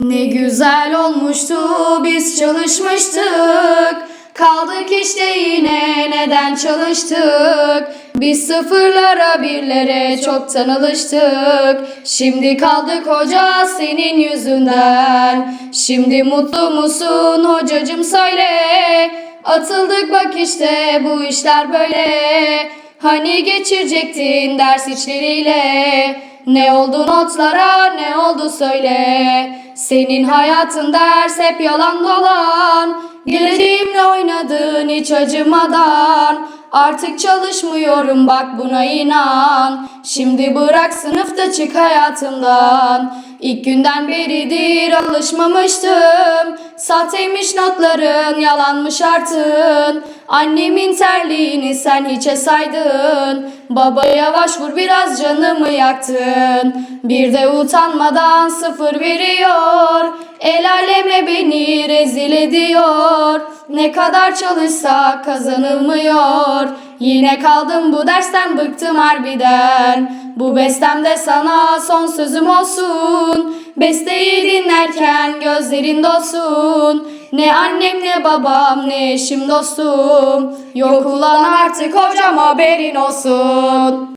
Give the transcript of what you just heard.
Ne güzel olmuştu biz çalışmıştık. Kaldık işte yine neden çalıştık? Biz sıfırlara birlere çoktan alıştık. Şimdi kaldık hoca senin yüzünden. Şimdi mutlu musun hocacım söyle. Atıldık bak işte bu işler böyle. Hani geçirecektin ders içleriyle Ne oldu notlara ne oldu söyle Senin hayatın ders hep yalan dolan. Geleceğimle oynadın hiç acımadan. Artık çalışmıyorum bak buna inan. Şimdi bırak sınıfta çık hayatımdan İlk günden beridir alışmamıştım. Sahteymiş notların yalanmış artın. Annemin terliğini sen hiçe saydın. Baba yavaş vur biraz canımı yaktın. Bir de utanmadan sıfır veriyor. El aleme beni rezil ediyor. Ne kadar çalışsak kazanılmıyor. Yine kaldım bu dersten bıktım harbiden Bu bestemde sana son sözüm olsun. Besteyi dinlerken gözlerin dolsun. Ne annem ne babam ne eşim dostum. Yok ulan artık hocam haberin olsun